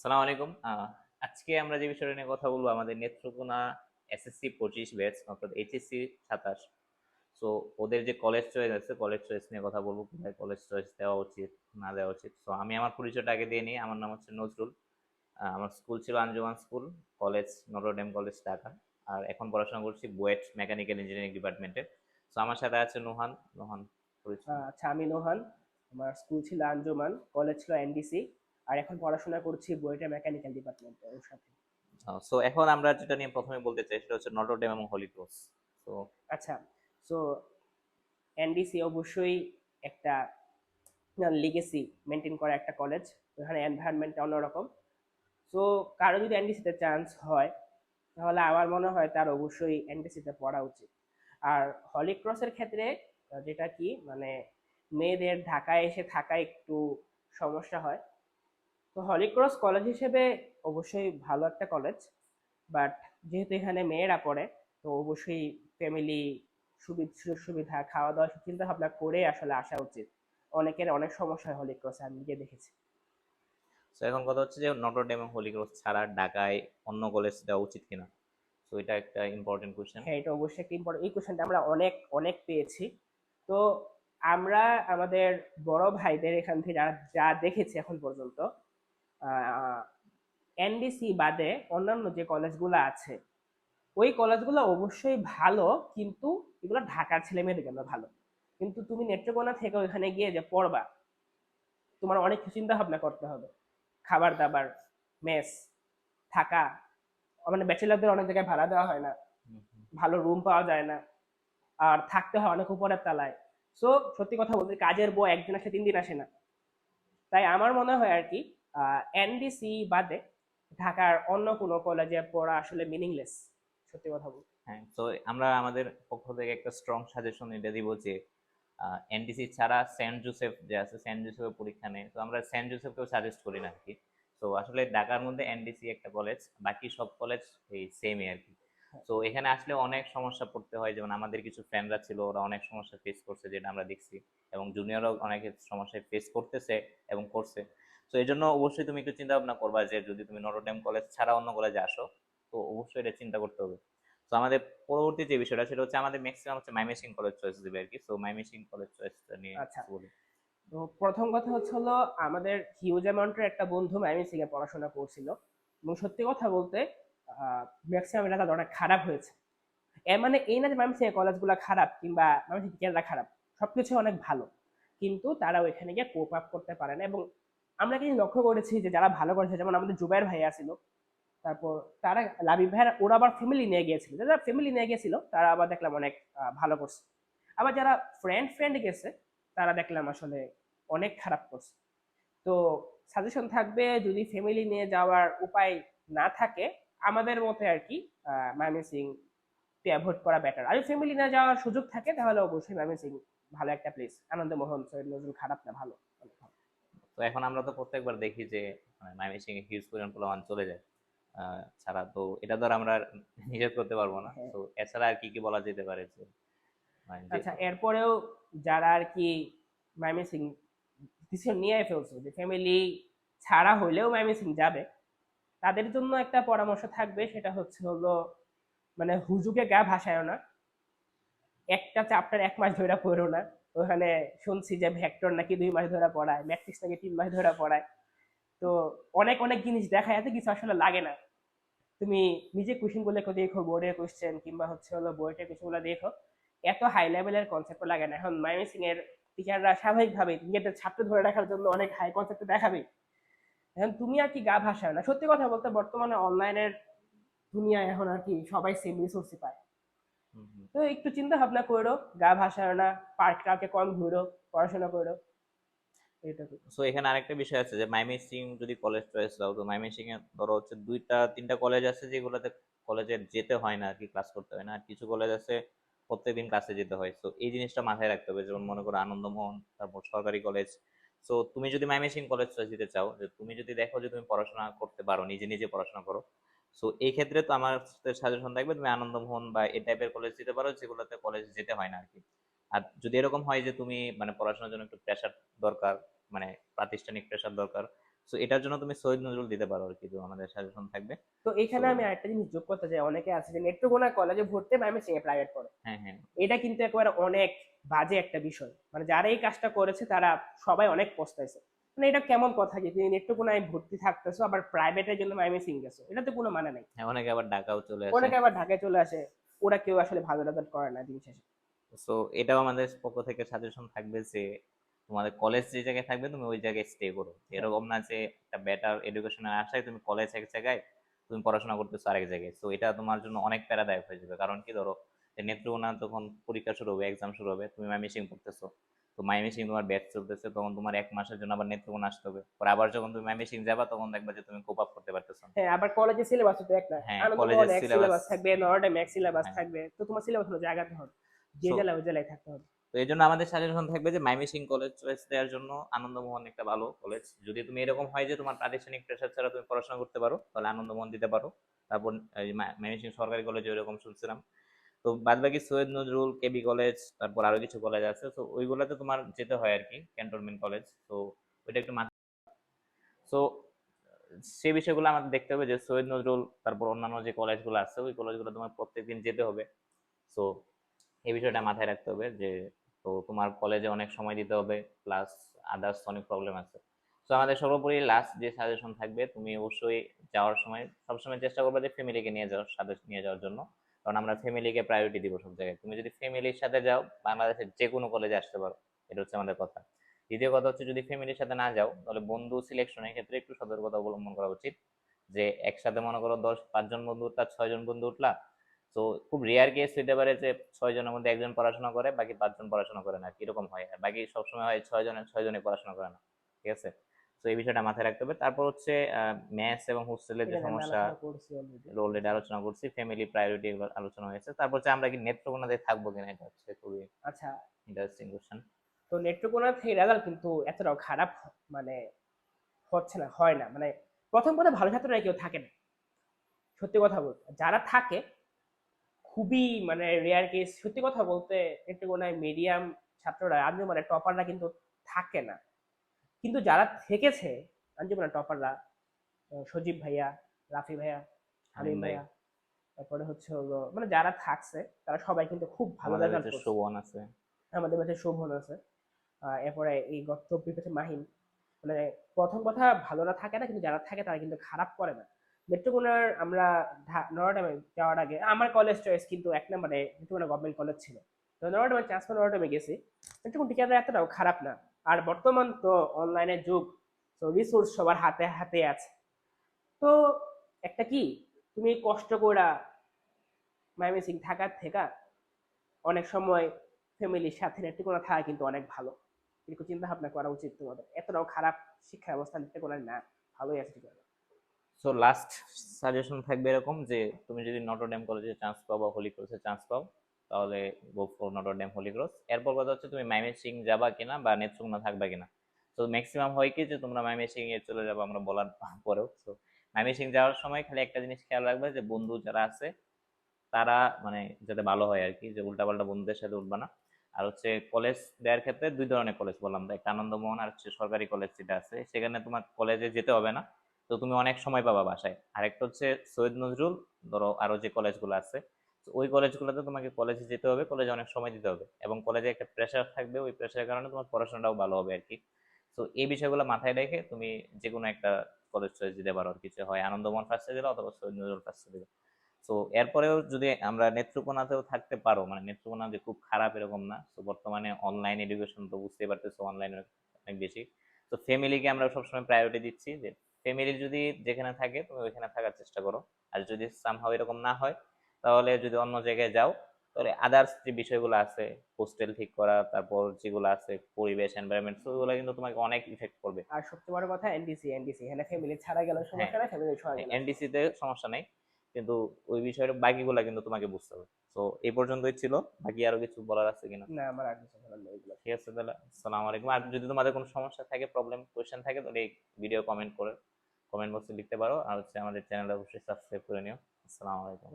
আসসালামু আলাইকুম। আজকে আমরা যে বিষয়টা নিয়ে কথা বলব, আমাদের নেত্রকোনা এসএসসি পঁচিশ ব্যাচ অর্থাৎ এইচএসসি সাতাশ। সো ওদের যে কলেজ চয়েস আছে কলেজ চয়েস নিয়ে কথা বলব, কোথায় কলেজ চয়েস দেওয়া উচিত, না দেওয়া উচিত। সো আমি আমার পরিচয়টা আগে দিয়ে নিই। আমার নাম হচ্ছে নজরুল। আমার স্কুল ছিল Anjuman school college Notre Dame college Dhaka. আর এখন পড়াশোনা করছি বুয়েট মেকানিক্যাল ইঞ্জিনিয়ারিং ডিপার্টমেন্টে সো আমার সাথে আছে নোহান। নোহান আচ্ছা আমি নোহান। আমার স্কুল ছিল আঞ্জুমান কলেজ ছিল এনডিসি আর এখন পড়াশোনা করছি বুয়েটে মেকানিক্যাল ডিপার্টমেন্টে ওর সাথে। সো এখন আমরা যেটা নিয়ে প্রথমে বলতে চাই সেটা হচ্ছে নটরডেম এবং হলি ক্রস তো আচ্ছা সো এনডিসি অবশ্যই একটা লিগেসি মেনটেন করা একটা কলেজ ওখানে এনভায়রনমেন্টটা অন্যরকম। সো কারও যদি এনডিসিতে চান্স হয় তাহলে আমার মনে হয় তার অবশ্যই এনডিসিতে পড়া উচিত। আর হলি ক্রসের ক্ষেত্রে যেটা কি মানে মেয়েদের ঢাকায় এসে থাকা একটু সমস্যা হয়। তো হলি ক্রস কলেজ হিসেবে অবশ্যই ভালো একটা কলেজ বাট যেহেতু এখানে মেয়েরা পড়ে তো অবশ্যই ফ্যামিলি সুবিধা সুযোগ সুবিধা খাওয়া দাওয়া চিন্তা ভাবনা করে আসলে আসা উচিত। অনেকের অনেক সমস্যা হয় হলি ক্রসে আমি নিজে দেখেছি। তো এখন কথা হচ্ছে যে নটরডেম এবং হোলি ক্রস ছাড়া ঢাকায় অন্য কলেজ দেওয়া উচিত কিনা? তো এটা একটা ইম্পর্টেন্ট কোশ্চেন হ্যাঁ এটা অবশ্যই একটা ইম্পর্টেন্ট এই কোশ্চেনটা আমরা অনেক অনেক পেয়েছি। তো আমরা আমাদের বড় ভাইদের এখান থেকে যারা যা দেখেছি এখন পর্যন্ত এনডিসি বাদে অন্যান্য যে কলেজগুলো আছে ওই কলেজগুলো অবশ্যই ভালো কিন্তু এগুলো ঢাকার ছেলে মেয়েদের জন্য ভালো। কিন্তু তুমি নেত্রকোনা থেকে ওইখানে গিয়ে যে পড়বা তোমার অনেক চিন্তা ভাবনা করতে হবে। খাবার দাবার মেস থাকা মানে ব্যাচেলারদের অনেক জায়গায় ভাড়া দেওয়া হয় না। ভালো রুম পাওয়া যায় না। আর থাকতে হয় অনেক উপরের তলায়। সো সত্যি কথা বলতে কাজের বউ একদিন আসে তিন দিন আসে না। তাই আমার মনে হয় আর কি এনডিসি বাদে ঢাকার অন্য কোনো কলেজে পড়া আসলে মিনিংলেস সত্যি কথা বলতে। হ্যাঁ তো আমরা আমাদের পক্ষ থেকে একটা স্ট্রং সাজেশন এটা দিব যে এনডিসি ছাড়া সেন্ট জোসেফ যে আছে সেন্ট জোসেফের পরীক্ষা নেই, তো আমরা সেন্ট জোসেফকেও সাজেস্ট করি না কি। তো আসলে ঢাকার মধ্যে এনডিসি একটা কলেজ বাকি সব কলেজ এই সেমই আর কি। তো এখানে আসলে অনেক সমস্যা পড়তে হয়, যেমন আমাদের কিছু ফ্রেন্ডরা ছিল, ওরা অনেক সমস্যা ফেস করছে, যেটা আমরা দেখছি, এবং জুনিয়ররাও অনেক সমস্যা ফেস করতেছে এবং করছে। তো এই জন্য অবশ্যই তুমি একটু চিন্তা ভাবনা করবা যে যদি তুমি নটরডেম কলেজ ছাড়া অন্য কলেজে আসো তো অবশ্যই এটা চিন্তা করতে হবে। তো আমাদের পরবর্তী যে বিষয়টা সেটা হচ্ছে আমাদের ম্যাক্সিমাম হচ্ছে মাইমেসিং কলেজ চয়েস দিবে আর কি তো মাইমেসিং কলেজ চয়েস নিয়ে আচ্ছা। বলি। তো প্রথম কথা হচ্ছে হলো আমাদের হিউজ অ্যামাউন্টের একটা বন্ধু ম্যামিসিং এ পড়াশোনা করছিল। এবং সত্যি কথা বলতে ম্যাক্সিমাম এলাকা অনেক খারাপ হয়েছে। এর মানে এই না যে ম্যামিসিং এর কলেজগুলো খারাপ কিংবা ম্যামিসিং টিচাররা খারাপ সবকিছু অনেক ভালো। কিন্তু তারা ওইখানে গিয়ে কোপ আপ করতে পারে না এবং আমরা কিন্তু লক্ষ্য করেছি যে যারা ভালো করেছে, যেমন আমাদের জুবাইর ভাইয়া ছিল তারপর তারা, লাবিব ভাইয়ের, ওরা আবার ফ্যামিলি নিয়ে গিয়েছিল। যারা ফ্যামিলি নিয়ে গিয়েছিল, তারা আবার দেখলাম অনেক ভালো করছে। আবার যারা ফ্রেন্ড ফ্রেন্ড গেছে, তারা দেখলাম আসলে অনেক খারাপ করছে। তো সাজেশন থাকবে, যদি ফ্যামিলি নিয়ে যাওয়ার উপায় না থাকে, আমাদের মতে আর কি ম্যামিসিং অ্যাভয়েড করা বেটার আর ফ্যামিলি নিয়ে যাওয়ার সুযোগ থাকে, তাহলে অবশ্যই ম্যামিসিং ভালো একটা প্লেস আনন্দমোহন, সৈয়দ নজরুল, খারাপ না, ভালো। তো এখন আমরা তো প্রত্যেকবার দেখি যে মানে এ হিউজ পরিমাণ পোলাপান চলে যায়। ছাড়া তো এটা ধর আমরা নিষেধ করতে পারব না। হ্যাঁ। তো এছাড়া আর কি কি বলা যেতে পারে যে মানে আচ্ছা এরপরেও যারা আর কি ম্যামিসিং ডিসিশন নিয়ে ফেলছে যে ফ্যামিলি ছাড়া হইলেও ম্যামিসিং যাবে তাদের জন্য একটা পরামর্শ থাকবে সেটা হচ্ছে হলো মানে হুজুকে গা ভাসায় না। একটা চ্যাপ্টার এক মাস ধরে পড়ো না। ওখানে শুনছি যে ভেক্টর নাকি দুই মাস ধরে পড়ায়, ম্যাট্রিক্স নাকি তিন মাস ধরে পড়ায়। তো অনেক অনেক জিনিস দেখা এত কিছু আসলে লাগে না। তুমি নিজে কোশ্চেনগুলো দেখো বোর্ডের কোশ্চেন কিংবা হচ্ছে হলো বোর্ডের কোশ্চেনগুলো দেখো। এত হাই লেভেলের কনসেপ্ট লাগে না। এখন মাইমিসিং এর টিচাররা স্বাভাবিকভাবে নিজেদের ছাত্র ধরে রাখার জন্য অনেক হাই কনসেপ্ট দেখাবে। এখন তুমি আর কি গা ভাসায় না। সত্যি কথা বলতে বর্তমানে অনলাইনের দুনিয়া এখন আর কি সবাই সেম রিসোর্সই পায়। তো একটু চিন্তা ভাবনা করো গা ভাসায় না পার্ক টার্কে কম ঘুরো পড়াশোনা করো। সো এখানে আরেকটা বিষয় আছে যে মাইমেসিং যদি কলেজ চয়েস দাও তো মাইমেসিং এ ধরো হচ্ছে দুইটা তিনটা কলেজ আছে যেগুলোতে কলেজে যেতে হয় না আর কি ক্লাস করতে হয় না। আর কিছু কলেজ আছে প্রত্যেকদিন ক্লাসে যেতে হয়। তো এই জিনিসটা মাথায় রাখতে হবে। যেমন মনে করো আনন্দমোহন তারপর সরকারি কলেজ সো তুমি যদি মাইমেসিং কলেজ চয়েস দিতে চাও যে তুমি যদি দেখো যে তুমি পড়াশোনা করতে পারো নিজে নিজে পড়াশোনা করো সো এই ক্ষেত্রে তো আমার সাজেশন থাকবে তুমি আনন্দমোহন বা এই টাইপের কলেজ দিতে পারো যেগুলোতে কলেজ যেতে হয় না আর কি আর যদি এরকম হয় যে তুমি মানে পড়াশোনার জন্য একটু প্রেশার দরকার মানে প্রাতিষ্ঠানিক প্রেশার দরকার সো এটার জন্য তুমি সৈয়দ নজরুল দিতে পারো আর কি তো আমাদের সাজেশন থাকবে। তো এখানে আমি আরেকটা জিনিস যোগ করতে চাই অনেকে আছে যে নেত্রকোনা কলেজে ভর্তি ময়মনসিং এ প্রাইভেট পড়ে। হ্যাঁ হ্যাঁ। এটা কিন্তু একেবারে অনেক বাজে একটা বিষয়। মানে যারা এই কাজটা করেছে তারা সবাই অনেক পস্তাইছে। মানে এটা কেমন কথা যে তুমি নেত্রকোনায় ভর্তি থাকতেছো আবার প্রাইভেটের জন্য ময়মনসিং গেছো এটা তো কোনো মানে নাই। হ্যাঁ অনেকে আবার ঢাকাও চলে আসে। অনেকে আবার ঢাকায় চলে আসে। ওরা কেউ আসলে ভালো রেজাল্ট করে না দিন শেষে। সো এটাও আমাদের পক্ষ থেকে সাজেশন থাকবে যে তোমাদের কলেজ যে জায়গায় থাকবে তুমি ওই জায়গায় স্টে করো। এরকম না যে একটা বেটার এডুকেশনের আশায় তুমি কলেজ এক জায়গায় তুমি পড়াশোনা করতেছো আরেক জায়গায়। তো এটা তোমার জন্য অনেক প্যারাদায়ক হয়ে যাবে। কারণ কি ধরো নেত্রকোনা তখন পরীক্ষা শুরু হবে এক্সাম শুরু হবে তুমি মাইমিসিং পড়তেছো তো মাইমিসিং তোমার ব্যাচ চলতেছে তখন তোমার এক মাসের জন্য আবার নেত্রকোনা আসতে হবে। পরে আবার যখন তুমি মাইমিসিং যাবা তখন দেখবা যে তুমি কোপ আপ করতে পারতেছো না। হ্যাঁ আবার কলেজের সিলেবাস তো এক না হ্যাঁ, কলেজের সিলেবাস থাকবে নরডেম এক সিলেবাস। থাকবে। তো তোমার সিলেবাস হলো জায়গাতে হবে যে জেলায় ওই জেলায় থাকতে হবে। তো এই জন্য আমাদের সাজেশন থাকবে যে মাইমিসিং কলেজ চয়েস দেওয়ার জন্য আনন্দমোহন একটা ভালো কলেজ যদি তুমি এরকম হয় যে তোমার প্রাতিষ্ঠানিক প্রেশার ছাড়া তুমি পড়াশোনা করতে পারো তাহলে আনন্দমোহন দিতে পারো। তারপর এই মা- ময়মনসিংহ সরকারি কলেজে এরকম শুনছিলাম। তো বাদ বাকি সৈয়দ নজরুল কেবি কলেজ তারপর আরও কিছু কলেজ আছে। তো ওইগুলোতে তোমার যেতে হয় আর কি ক্যান্টনমেন্ট কলেজ তো ওইটা একটু মাথা সো সেই বিষয়গুলো আমাদের দেখতে হবে যে সৈয়দ নজরুল, তারপর অন্যান্য যে কলেজগুলো আছে, ওই কলেজগুলো তোমার প্রত্যেকদিন যেতে হবে। সো এই বিষয়টা মাথায় রাখতে হবে যে, তো তোমার কলেজে অনেক সময় দিতে হবে প্লাস আদার্স অনেক প্রবলেম আছে। তো আমাদের সর্বোপরি লাস্ট যে সাজেশন থাকবে, তুমি অবশ্যই যাওয়ার সময়, সবসময় চেষ্টা করবে যে ফ্যামিলিকে নিয়ে যাওয়ার, সাথে নিয়ে যাওয়ার জন্য। কারণ আমরা ফ্যামিলিকে প্রায়োরিটি দিব সব জায়গায়। তুমি যদি ফ্যামিলির সাথে যাও, বাংলাদেশের যে কোনো কলেজে আসতে পারো। এটা হচ্ছে আমাদের কথা। দ্বিতীয় কথা হচ্ছে যদি ফ্যামিলির সাথে না যাও, তাহলে বন্ধু সিলেকশনের ক্ষেত্রে একটু সতর্কতা অবলম্বন করা উচিত। যে একসাথে মনে করো দশ পাঁচজন বন্ধু উঠলা ছয়জন বন্ধু উঠলা, তো খুব রেয়ার কেস হইতে পারে যে ছয় জনের মধ্যে একজন পড়াশোনা করে, বাকি পাঁচজন পড়াশোনা করে না, এরকম হয়। বাকি সবসময় হয় ছয় জনের, ছয় জনে পড়াশোনা করে না। ঠিক আছে? তো এই বিষয়টা মাথায় রাখতে হবে। তারপর হচ্ছে ম্যাথস এবং হোস্টেলের যে আমি সমস্যা অলরেডি আলোচনা করছি ফ্যামিলি প্রায়োরিটি এগুলো আলোচনা হয়েছে। তারপর হচ্ছে আমরা কি নেত্রকোনাতে থাকব কিনা এটা হচ্ছে খুবই আচ্ছা। ইন্টারেস্টিং কোশ্চেন তো নেত্রকোনা থেকে রেজাল্ট কিন্তু এতটাও খারাপ মানে হচ্ছে না হয় না। মানে প্রথম কথা ভালো ছাত্ররা কেউ থাকে না। সত্যি কথা বলতে যারা থাকে খুবই মানে রেয়ার কেস সত্যি কথা বলতে নেত্রকোনায় মিডিয়াম ছাত্ররা আঞ্জুমানের টপাররা কিন্তু থাকে না। কিন্তু যারা থেকেছে আঞ্জুমানের টপাররা সজীব ভাইয়া রাফি ভাইয়া হালিম ভাইয়া তারপরে হচ্ছে হলো মানে যারা থাকছে তারা সবাই কিন্তু খুব ভালো রেজাল্ট করছে। শোভন আছে। আমাদের কাছে শোভন আছে। এরপরে এই গত পেছে মাহিন মানে প্রথম কথা ভালোরা থাকে না কিন্তু যারা থাকে তারা কিন্তু খারাপ করে না। নেত্রকোনার আমরা নরডামে যাওয়ার আগে আমার কলেজ চয়েস কিন্তু এক নম্বরে নেত্রকোনা গভর্নমেন্ট কলেজ ছিল। তো নরডামে ট্রান্সফার নরডামে গেছি। নেত্রকোনা টিচাররা এতটাও খারাপ না। আর বর্তমান তো অনলাইনের যুগ তো রিসোর্স সবার হাতে হাতে আছে। তো একটা কি, তুমি কষ্ট করে মাইমিসিং থাকার থেকে অনেক সময় ফ্যামিলির সাথে নেত্রকোনা থাকা কিন্তু অনেক ভালো। কিন্তু চিন্তা ভাবনা করা উচিত তোমাদের। এতটাও খারাপ শিক্ষা ব্যবস্থা নেত্রকোনায় না, ভালোই আছে সো লাস্ট সাজেশন থাকবে এরকম যে, তুমি যদি নটরডেম কলেজে চান্স পাও বা হোলি ক্রসে চান্স পাও তাহলে go for Notre Dame Holy Cross এরপর কথা হচ্ছে তুমি মাইমেসিং যাবা কিনা বা নেত্রকোনা থাকবা কিনা। তো ম্যাক্সিমাম হয় কি যে তোমরা মাইমেসিং এ চলে যাব আমরা বলার পরেও। তো মাইমেসিং যাওয়ার সময় খালি একটা জিনিস খেয়াল রাখবে যে বন্ধু যারা আছে, তারা মানে যাতে ভালো হয় আর কি, যে উল্টাপাল্টা বন্ধুদের সাথে উঠবা না। আর হচ্ছে কলেজ দেওয়ার ক্ষেত্রে দুই ধরনের কলেজ বললাম। একটা আনন্দমোহন আর হচ্ছে সরকারি কলেজ যেটা আছে, সেখানে তোমার কলেজে যেতে হবে না। তো তুমি অনেক সময় পাবা বাসায়। আরেকটা হচ্ছে সৈয়দ নজরুল, ধরো আরও যে কলেজগুলো আছে ওই কলেজগুলোতে তোমাকে কলেজে যেতে হবে কলেজে অনেক সময় দিতে হবে এবং কলেজে একটা প্রেশার থাকবে, ওই প্রেশারের কারণে তোমার পড়াশোনাটাও ভালো হবে আর কি তো এই বিষয়গুলো মাথায় রেখে তুমি যে কোনো একটা কলেজ চয়েস দিতে পারো। আর কিছু হয় আনন্দমোহন ফার্স্টে দিলে অথবা সৈয়দ নজরুল ফার্স্টে দিবে তো এরপরেও যদি আমরা নেত্রকোনাতেও থাকতে পারো মানে নেত্রকোনা যে খুব খারাপ এরকম না তো বর্তমানে অনলাইন এডুকেশন তো বুঝতেই পারতেছো অনলাইনে অনেক বেশি। তো ফ্যামিলিকে আমরা সবসময় প্রায়োরিটি দিচ্ছি যে ফ্যামিলি যদি যেখানে থাকে, তুমি ওইখানে থাকার চেষ্টা করো। আর যদি সামহাও এরকম না হয় তাহলে যদি অন্য জায়গায় যাও তাহলে আদার্স যে বিষয়গুলো আছে হোস্টেল ঠিক করা তারপর যেগুলো আছে পরিবেশ এনভায়রনমেন্ট ওগুলো কিন্তু তোমাকে অনেক ইফেক্ট করবে। আর সবচেয়ে বড় কথা এনডিসি এনডিসি এখানে ফ্যামিলি ছাড়া গেল সমস্যা নাই ফ্যামিলি ছাড়া গেল এনডিসি তে সমস্যা নেই কিন্তু ওই বিষয়ের বাকিগুলো কিন্তু তোমাকে বুঝতে হবে। তো এই পর্যন্তই ছিল। বাকি আরও কিছু বলার আছে কিনা? না আমার আর কিছু ভালো নেই এগুলো। ঠিক আছে তাহলে আসসালামু আলাইকুম। আর যদি তোমাদের কোনো সমস্যা থাকে প্রবলেম কোশ্চেন থাকে তাহলে এই ভিডিও কমেন্ট করে কমেন্ট বক্সে লিখতে পারো। আর হচ্ছে আমাদের চ্যানেল অবশ্যই সাবস্ক্রাইব করে নিও। আসসালামু আলাইকুম।